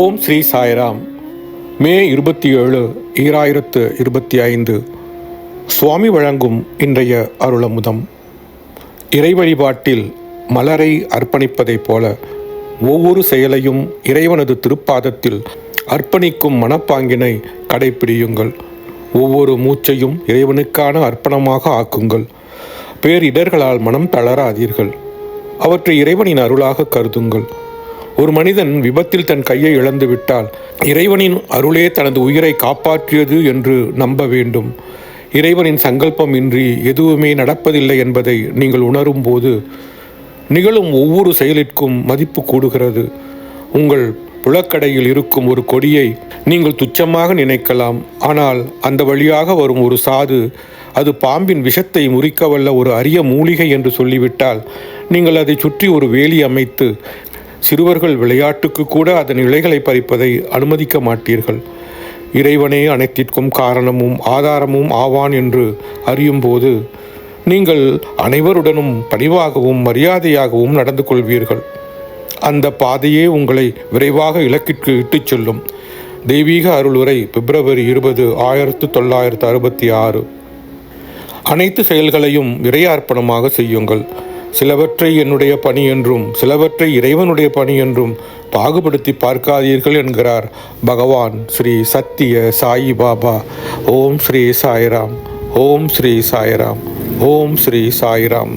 ஓம் ஸ்ரீ சாய்ராம். மே இருபத்தி ஏழு ஈராயிரத்து இருபத்தி ஐந்து சுவாமி வழங்கும் இன்றைய அருளமுதம். இறை வழிபாட்டில் மலரை அர்ப்பணிப்பதைப் போல ஒவ்வொரு செயலையும் இறைவனது திருப்பாதத்தில் அர்ப்பணிக்கும் மனப்பாங்கினை கடைப்பிடியுங்கள். ஒவ்வொரு மூச்சையும் இறைவனுக்கான அர்ப்பணமாக ஆக்குங்கள். பேரிடர்களால் மனம் தளராதீர்கள். அவற்றை இறைவனின் அருளாக கருதுங்கள். ஒரு மனிதன் விபத்தில் தன் கையை இழந்து விட்டால் இறைவனின் அருளே தனது உயிரை காப்பாற்றியது என்று நம்ப வேண்டும். இறைவனின் சங்கல்பம் இன்றி எதுவுமே நடப்பதில்லை என்பதை நீங்கள் உணரும்போது நிகழும் ஒவ்வொரு செயலிற்கும் மதிப்பு கூடுகிறது. உங்கள் புலக்கடையில் இருக்கும் ஒரு கொடியை நீங்கள் துச்சமாக நினைக்கலாம். ஆனால் அந்த வழியாக வரும் ஒரு சாது அது பாம்பின் விஷத்தை முறிக்க வல்ல ஒரு அரிய மூலிகை என்று சொல்லிவிட்டால் நீங்கள் அதை சுற்றி ஒரு வேலி அமைத்து சிறுவர்கள் விளையாட்டுக்கு கூட அதன் இலைகளை பறிப்பதை அனுமதிக்க மாட்டீர்கள். இறைவனே அனைத்திற்கும் காரணமும் ஆதாரமும் ஆவான் என்று அறியும்போது நீங்கள் அனைவருடனும் பணிவாகவும் மரியாதையாகவும் நடந்து கொள்வீர்கள். அந்த பாதையே உங்களை விரைவாக இலக்கிற்கு இட்டுச் செல்லும். தெய்வீக அருளுரை பிப்ரவரி இருபது ஆயிரத்து தொள்ளாயிரத்து அறுபத்தி ஆறு. அனைத்து செயல்களையும் இறையார்ப்பணமாக செய்யுங்கள். சிலவற்றை என்னுடைய பணி என்றும் சிலவற்றை இறைவனுடைய பணி என்றும் பாகுபடுத்தி பார்க்காதீர்கள் என்கிறார் பகவான் ஸ்ரீ சத்திய சாயி பாபா. ஓம் ஸ்ரீ சாய்ராம் ஓம் ஸ்ரீ சாய்ராம் ஓம் ஸ்ரீ சாய்ராம்.